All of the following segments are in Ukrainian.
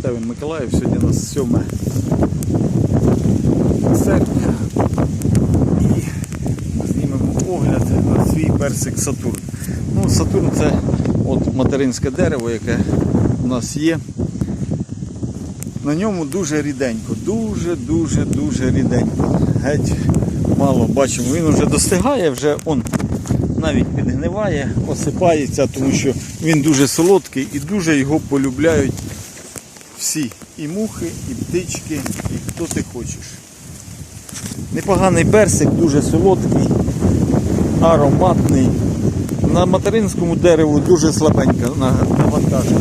Святевий Миколаїв. Сьогодні у нас 7 серпня. І знімемо огляд на свій персик Сатурн. Ну, Сатурн це от материнське дерево, яке у нас є. На ньому дуже ріденько, дуже-дуже дуже ріденько. Геть мало бачимо. Він вже достигає, вже он навіть підгниває, осипається, тому що він дуже солодкий і дуже його полюбляють всі. І мухи, і птички, і хто ти хочеш. Непоганий персик, дуже солодкий, ароматний. На материнському дереву дуже слабенько навантажено.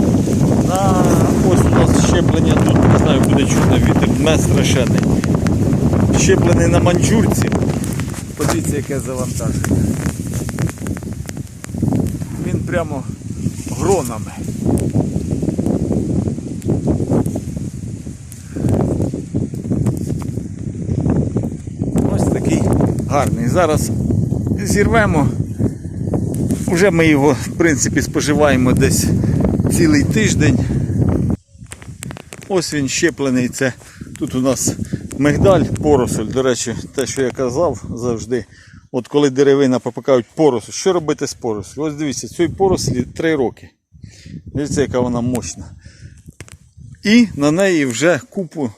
На ось у нас щеплення тут, не знаю, буде чутно вітер, дме страшенний. Щеплений на манджурці. Подивіться, яке завантаження. Він прямо гронами. Ось такий гарний. Зараз зірвемо. Уже ми його, в принципі, споживаємо десь цілий тиждень. Ось він щеплений. Це тут у нас мигдаль, поросль. До речі, те, що я казав завжди. От коли деревина попакають поросль, що робити з порослю? Ось дивіться, цій порослі 3 роки. Дивіться, яка вона мощна. І на неї вже купу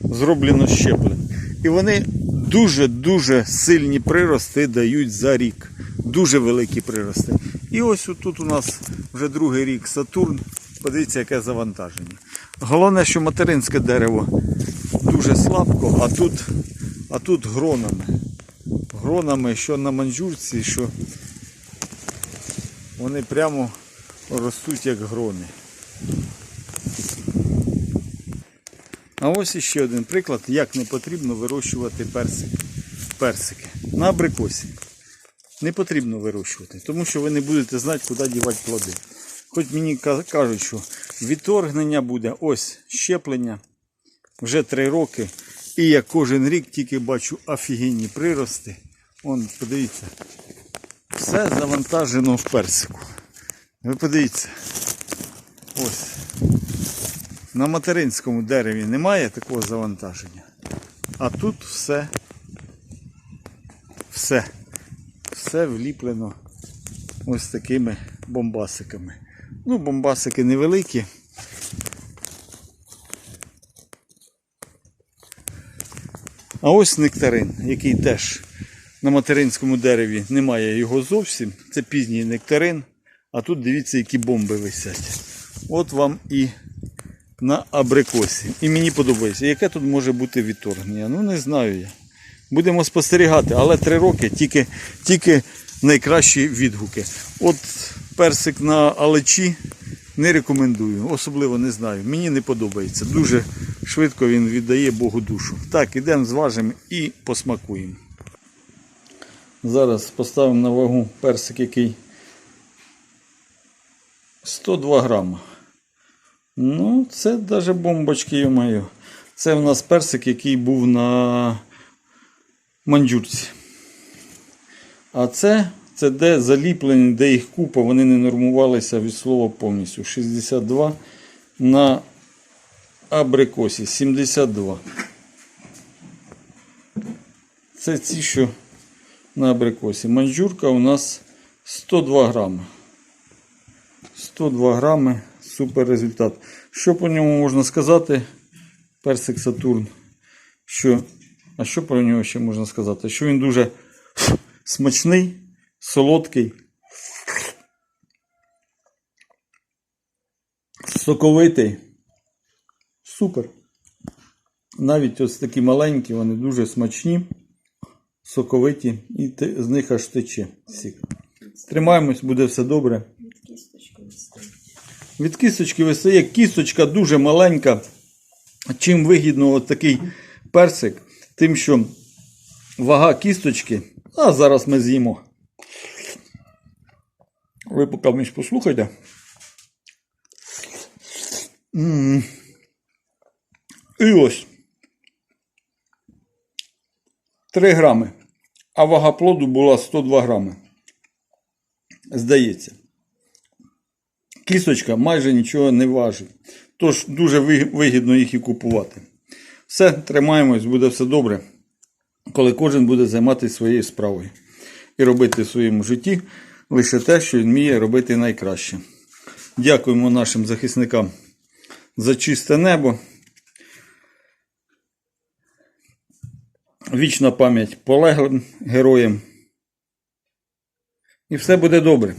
зроблено щеплень. І вони дуже-дуже сильні прирости дають за рік. Дуже великі прирости. І ось тут у нас вже другий рік Сатурн. Подивіться, яке завантаження. Головне, що материнське дерево дуже слабко, а тут, а тут гронами. Гронами, що на манджурці, що вони прямо ростуть як грони. А ось іще один приклад, як не потрібно вирощувати персик. персики. На абрикосі. Не потрібно вирощувати, тому що ви не будете знати, куди дівати плоди. Хоч мені кажуть, що відторгнення буде, ось щеплення вже 3 роки. І я кожен рік тільки бачу офігенні прирости. Вон, подивіться, все завантажено в персику. Ви подивіться. Ось. На материнському дереві немає такого завантаження. А тут все, все, все вліплено ось такими бомбасиками. Ну, бомбасики невеликі. А ось нектарин, який теж на материнському дереві немає його зовсім. Це пізній нектарин. А тут дивіться, які бомби висять. От вам і на абрикосі. І мені подобається. Яке тут може бути відторгнення? Ну не знаю я. Будемо спостерігати, але три роки тільки, тільки найкращі відгуки. От персик на алечі не рекомендую, особливо не знаю. Мені не подобається. Дуже швидко він віддає Богу душу. Так, ідемо зважимо і посмакуємо. Зараз поставимо на вагу персик, який 102 грама. Ну, це навіть бомбочки, йомаю. Це в нас персик, який був на манджурці. А це, це де заліплені, де їх купа, вони не нормувалися від слова повністю. 62 на абрикосі 72. Це ці, що на абрикосі. Манджурка у нас 102 грами. 102 грами, супер результат. Що по ньому можна сказати? Персик Сатурн. Що, а що про нього ще можна сказати? Що він дуже смачний, солодкий, соковитий. Супер. Навіть ось такі маленькі, вони дуже смачні, соковиті і з них аж тече. Тримаємось, буде все добре. Від кісточки вистає кісточка дуже маленька. Чим вигідно от такий персик, тим, що вага кісточки, а зараз ми з'їмо. Ви поки між послухайте. М. І ось. 3 грами. А вага плоду була 102 грами. Здається. Кісточка майже нічого не важить. Тож дуже вигідно їх і купувати. Все, тримаємось, буде все добре, коли кожен буде займатися своєю справою і робити в своєму житті лише те, що він вміє робити найкраще. Дякуємо нашим захисникам за чисте небо. Вічна пам'ять полеглим героям. І все буде добре.